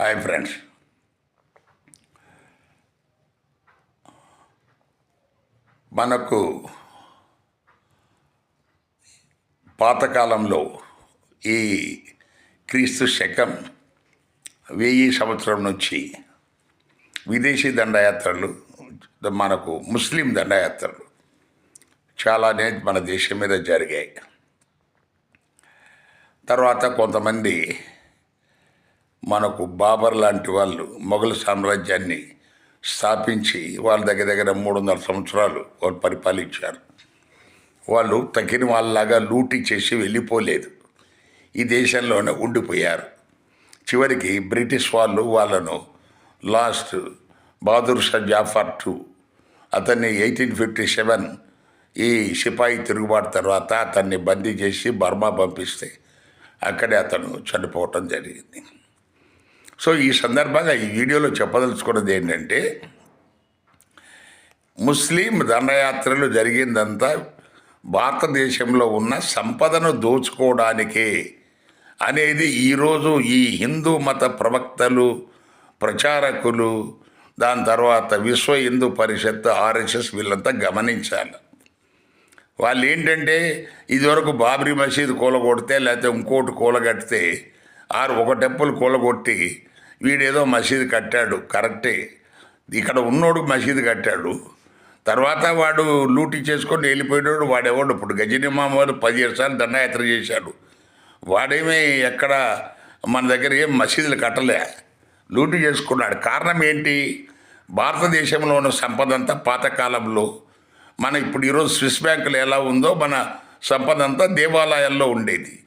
Hi friends. మనకు పాతకాలంలో ఈ క్రీస్తు శకం వెయ్యి సంవత్సరం నుంచి విదేశీ దండయాత్రలు మనకు ముస్లిం దండయాత్రలు చాలానే మన దేశం మీద జరిగాయి. తర్వాత కొంతమంది మనకు బాబర్ లాంటి వాళ్ళు మొఘల్ సామ్రాజ్యాన్ని స్థాపించి వాళ్ళ దగ్గర దగ్గర మూడు వందల సంవత్సరాలు వాళ్ళు పరిపాలించారు. వాళ్ళు తగిన వాళ్ళలాగా లూటీ చేసి వెళ్ళిపోలేదు. ఈ దేశంలోనే ఉండిపోయారు. చివరికి బ్రిటిష్ వాళ్ళు వాళ్ళను లాస్ట్ బహదూర్ షా జాఫర్ టూ అతన్ని ఎయిటీన్ ఫిఫ్టీ సెవెన్ ఈ సిపాయి తిరుగుబాటు తర్వాత అతన్ని బందీ చేసి బర్మా పంపిస్తే అక్కడే అతను చనిపోవటం జరిగింది. సో ఈ సందర్భంగా ఈ వీడియోలో చెప్పదలుచుకున్నది ఏంటంటే ముస్లిం దండయాత్రలు జరిగిందంతా భారతదేశంలో ఉన్న సంపదను దోచుకోవడానికే అనేది ఈరోజు ఈ హిందూ మత ప్రవక్తలు ప్రచారకులు దాని తర్వాత విశ్వ హిందూ పరిషత్ ఆర్ఎస్ఎస్ వీళ్ళంతా గమనించాలి. వాళ్ళు ఏంటంటే ఇదివరకు బాబ్రీ మసీద్ కూలగొడితే లేకపోతే ఇంకోటి కూలగడితే ఆరు ఒక టెంపుల్ కూలగొట్టి వీడేదో మసీదు కట్టాడు కరెక్టే. ఇక్కడ ఉన్నోడు మసీదు కట్టాడు. తర్వాత వాడు లూటీ చేసుకొని వెళ్ళిపోయినాడు వాడెవడు? ఇప్పుడు గజని మామూలు పదిహేడు సార్లు దండయాత్ర చేశాడు. వాడేమీ ఎక్కడ మన దగ్గర ఏం మసీదులు కట్టలే. లూటీ చేసుకున్నాడు. కారణం ఏంటి? భారతదేశంలో ఉన్న సంపద అంతా పాతకాలంలో మన ఇప్పుడు ఈరోజు స్విస్ బ్యాంకులు ఎలా ఉందో మన సంపద అంతా దేవాలయాల్లో ఉండేది.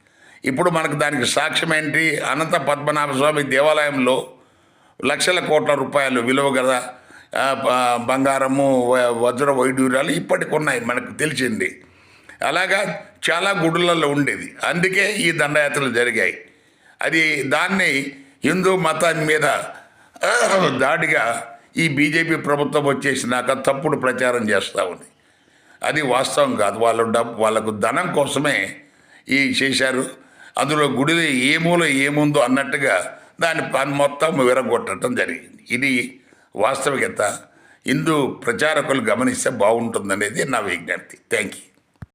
ఇప్పుడు మనకు దానికి సాక్ష్యం ఏంటి అనంత పద్మనాభ స్వామి దేవాలయంలో లక్షల కోట్ల రూపాయలు విలువ గల బంగారము వజ్ర వైడూర్యాలు ఇప్పటికి ఉన్నాయి మనకు తెలిసింది. అలాగా చాలా గుడులలో ఉండేది. అందుకే ఈ దండయాత్రలు జరిగాయి. అది దాన్ని హిందూ మతాన్ని మీద దాడిగా ఈ బీజేపీ ప్రభుత్వం వచ్చేసినాక తప్పుడు ప్రచారం చేస్తూ ఉంది. అది వాస్తవం కాదు. వాళ్ళ డబ్బు వాళ్ళకు ధనం కోసమే ఈ చేశారు. అందులో గుడిలో ఏ మూల ఏముందో అన్నట్టుగా దాని పని మొత్తం విరగొట్టడం జరిగింది. ఇది వాస్తవికత. హిందూ ప్రచారకులు గమనిస్తే బాగుంటుందనేది నా విజ్ఞప్తి. Thank you